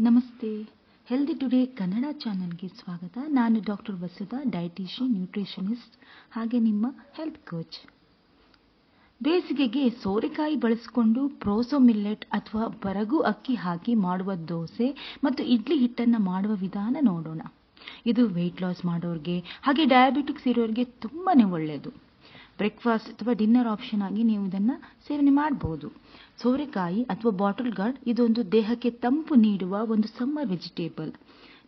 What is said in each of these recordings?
ನಮಸ್ತೆ. Healthy today Kannada ಚಾನಲ್ಗೆ ಸ್ವಾಗತ. ನಾನು ಡಾಕ್ಟರ್ ವಸುಧಾ ಡಯಟಿಷಿಯನ್ ನ್ಯೂಟ್ರಿಷನಿಸ್ಟ್ ಹಾಗೆ ನಿಮ್ಮ ಹೆಲ್ತ್ ಕೋಚ್ ಬೇಸಿಗೆಗೆ ಸೋರೆಕಾಯಿ ಬಳಸಿಕೊಂಡು ಪ್ರೋಸೋ ಮಿಲ್ಲೆಟ್ ಅಥವಾ ಬರಗು ಅಕ್ಕಿ ಹಾಕಿ ಮಾಡುವ ದೋಸೆ ಮತ್ತು ಇಡ್ಲಿ ಹಿಟ್ಟನ್ನು ಮಾಡುವ ವಿಧಾನ ನೋಡೋಣ. ಇದು ವೆಯ್ಟ್ ಲಾಸ್ ಮಾಡೋರಿಗೆ ಹಾಗೆ ಡಯಾಬಿಟಿಕ್ಸ್ ಇರೋರಿಗೆ ತುಂಬಾ ಒಳ್ಳೆಯದು ಬ್ರೇಕ್ಫಾಸ್ಟ್ ಅಥವಾ ಡಿನ್ನರ್ ಆಪ್ಷನ್ ಆಗಿ ನೀವು ಇದನ್ನು ಸೇವನೆ ಮಾಡಬಹುದು ಸೋರೆಕಾಯಿ ಅಥವಾ ಬಾಟಲ್ ಗಾರ್ಡ್ ಇದೊಂದು ದೇಹಕ್ಕೆ ತಂಪು ನೀಡುವ ಒಂದು summer vegetable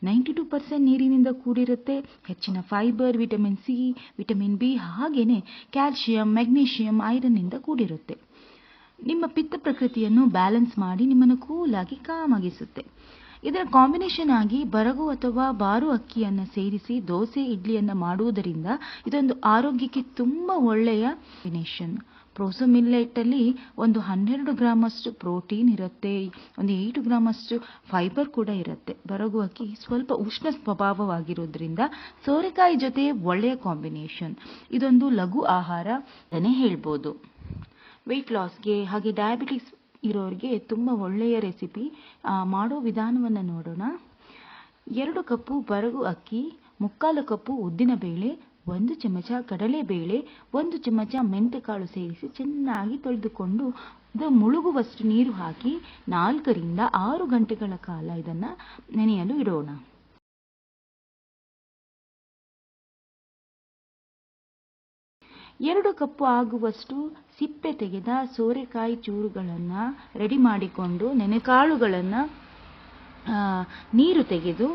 ninety two percent ನೀರಿನಿಂದ ಕೂಡಿರುತ್ತೆ. ಹೆಚ್ಚಿನ fibre vitamin C vitamin B ಹಾಗೇನೆ ಕ್ಯಾಲ್ಸಿಯಂ ಮೆಗ್ನೀಷಿಯಂ ಐರನ್ನಿಂದ ಕೂಡಿರುತ್ತೆ. ನಿಮ್ಮ ಪಿತ್ತ ಪ್ರಕೃತಿಯನ್ನು ಬ್ಯಾಲೆನ್ಸ್ ಮಾಡಿ ನಿಮ್ಮನ್ನು ಕೂಲಾಗಿ ಕಾಮಾಗಿಸುತ್ತೆ ಇದರ ಕಾಂಬಿನೇಷನ್ ಆಗಿ ಬರಗು ಅಥವಾ ಬಾರು ಅಕ್ಕಿಯನ್ನು ಸೇರಿಸಿ ದೋಸೆ, ಇಡ್ಲಿಯನ್ನು ಮಾಡುವುದರಿಂದ ಇದೊಂದು ಆರೋಗ್ಯಕ್ಕೆ ತುಂಬ ಒಳ್ಳೆಯ ಕಾಂಬಿನೇಷನ್ ಪ್ರೋಸೋ ಮಿಲ್ಲೆಟ್ಟಲ್ಲಿ ಒಂದು ಹನ್ನೆರಡು ಗ್ರಾಮಷ್ಟು ಪ್ರೋಟೀನ್ ಇರುತ್ತೆ. ಒಂದು ಏಯ್ಟು ಗ್ರಾಮಷ್ಟು ಫೈಬರ್ ಕೂಡ ಇರುತ್ತೆ. ಬರಗು ಅಕ್ಕಿ ಸ್ವಲ್ಪ ಉಷ್ಣ ಸ್ವಭಾವವಾಗಿರೋದ್ರಿಂದ ಸೋರೆಕಾಯಿ ಜೊತೆ ಒಳ್ಳೆಯ ಕಾಂಬಿನೇಷನ್ ಇದೊಂದು ಲಘು ಆಹಾರ ಅಂತಲೇ ಹೇಳ್ಬೋದು. ವೆಯ್ಟ್ ಲಾಸ್ಗೆ ಹಾಗೆ ಡಯಾಬಿಟಿಕ್ಸ್ ಇರೋರಿಗೆ ತುಂಬ ಒಳ್ಳೆಯ ರೆಸಿಪಿ ಮಾಡೋ ವಿಧಾನವನ್ನು ನೋಡೋಣ. ಎರಡು ಕಪ್ಪು ಬರಗು ಅಕ್ಕಿ, ಮುಕ್ಕಾಲು ಕಪ್ಪು ಉದ್ದಿನಬೇಳೆ ಒಂದು ಚಮಚ ಕಡಲೆಬೇಳೆ ಒಂದು ಚಮಚ ಮೆಂತೆಕಾಳು ಸೇರಿಸಿ ಚೆನ್ನಾಗಿ ತೊಳೆದುಕೊಂಡು ಇದು ಮುಳುಗುವಷ್ಟು ನೀರು ಹಾಕಿ ನಾಲ್ಕರಿಂದ ಆರು ಗಂಟೆಗಳ ಕಾಲ ಇದನ್ನು ನೆನೆಯಲು ಇಡೋಣ. ಎರಡು ಕಪ್ಪು ಆಗುವಷ್ಟು ಸಿಪ್ಪೆ ತೆಗೆದ ಸೋರೆಕಾಯಿ ಚೂರುಗಳನ್ನು ರೆಡಿ ಮಾಡಿಕೊಂಡು ನೆನೆಕಾಳುಗಳನ್ನು ನೀರು ತೆಗೆದು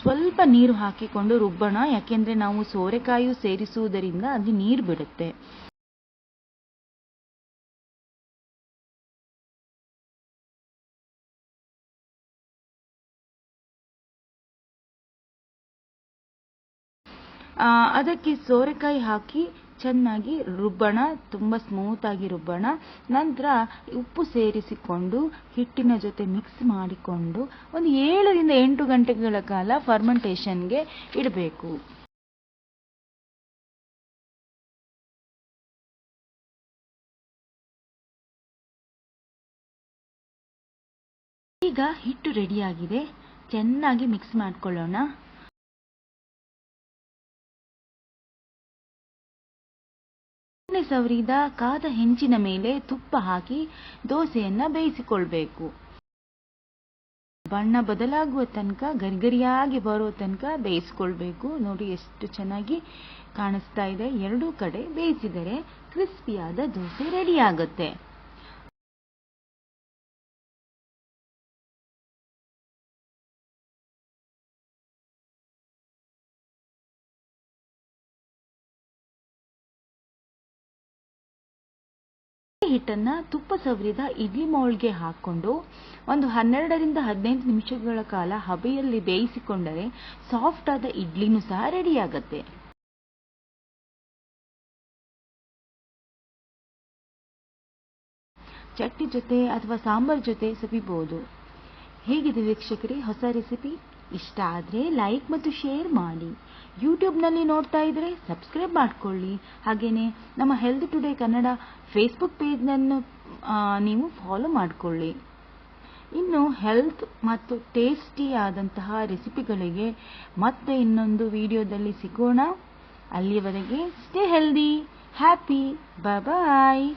ಸ್ವಲ್ಪ ನೀರು ಹಾಕಿಕೊಂಡು ರುಬ್ಬೋಣ. ಯಾಕೆಂದರೆ ನಾವು ಸೋರೆಕಾಯಿಯು ಸೇರಿಸುವುದರಿಂದ ಅಲ್ಲಿ ನೀರು ಬಿಡುತ್ತೆ. ಅದಕ್ಕೆ ಸೋರೆಕಾಯಿ ಹಾಕಿ ಚೆನ್ನಾಗಿ ರುಬ್ಬೋಣ, ತುಂಬ ಸ್ಮೂತಾಗಿ ರುಬ್ಬೋಣ. ನಂತರ ಉಪ್ಪು ಸೇರಿಸಿಕೊಂಡು, ಹಿಟ್ಟಿನ ಜೊತೆ ಮಿಕ್ಸ್ ಮಾಡಿಕೊಂಡು, ಒಂದು ಏಳರಿಂದ ಎಂಟು ಗಂಟೆಗಳ ಕಾಲ ಫರ್ಮೆಂಟೇಷನ್ಗೆ ಇಡಬೇಕು. ಈಗ ಹಿಟ್ಟು ರೆಡಿಯಾಗಿದೆ ಚೆನ್ನಾಗಿ ಮಿಕ್ಸ್ ಮಾಡ್ಕೊಳ್ಳೋಣ. ಸವರಿದ ಕಾದ ಹೆಂಚಿನ ಮೇಲೆ ತುಪ್ಪ ಹಾಕಿ ದೋಸೆಯನ್ನ ಬೇಯಿಸಿಕೊಳ್ಬೇಕು. ಬಣ್ಣ ಬದಲಾಗುವ ತನಕ, ಗರಿಗರಿಯಾಗಿ ಬರೋ ತನಕ ಬೇಯಿಸ್ಕೊಳ್ಬೇಕು. ನೋಡಿ ಎಷ್ಟು ಚೆನ್ನಾಗಿ ಕಾಣಿಸ್ತಾ ಇದೆ. ಎರಡೂ ಕಡೆ ಬೇಯಿಸಿದರೆ ಕ್ರಿಸ್ಪಿಯಾದ ದೋಸೆ ರೆಡಿ ಆಗುತ್ತೆ. ಹಿಟ್ಟನ್ನು ತುಪ್ಪ ಸವರಿದ ಇಡ್ಲಿ ಮೌಲ್ಗೆ ಹಾಕ್ಕೊಂಡು ಒಂದು ಹನ್ನೆರಡರಿಂದ ಹದಿನೈದು ನಿಮಿಷಗಳ ಕಾಲ ಹಬೆಯಲ್ಲಿ ಬೇಯಿಸಿಕೊಂಡರೆ ಸಾಫ್ಟ್ ಆದ ಇಡ್ಲಿನೂ ಸಹ ರೆಡಿಯಾಗತ್ತೆ ಚಟ್ನಿ ಜೊತೆ ಅಥವಾ ಸಾಂಬಾರ್ ಜೊತೆ ಸವಿಬಹುದು ಹೇಗಿದೆ ವೀಕ್ಷಕರೇ, ಹೊಸ ರೆಸಿಪಿ ಇಷ್ಟ ಆದರೆ ಲೈಕ್ ಮತ್ತು ಶೇರ್ ಮಾಡಿ. ಯೂಟ್ಯೂಬ್ನಲ್ಲಿ ನೋಡ್ತಾ ಇದ್ದರೆ ಸಬ್ಸ್ಕ್ರೈಬ್ ಮಾಡಿಕೊಳ್ಳಿ. ಹಾಗೆಯೇ ನಮ್ಮ ಹೆಲ್ತ್ ಟುಡೇ ಕನ್ನಡ ಫೇಸ್ಬುಕ್ ಪೇಜ್ನನ್ನು ನೀವು ಫಾಲೋ ಮಾಡಿಕೊಳ್ಳಿ. ಇನ್ನು ಹೆಲ್ತ್ ಮತ್ತು ಟೇಸ್ಟಿಯಾದಂತಹ ರೆಸಿಪಿಗಳಿಗೆ ಮತ್ತೆ ಇನ್ನೊಂದು ವಿಡಿಯೋದಲ್ಲಿ ಸಿಗೋಣ. ಅಲ್ಲಿಯವರೆಗೆ ಸ್ಟೇ ಹೆಲ್ದಿ ಹ್ಯಾಪಿ ಬಾಯ್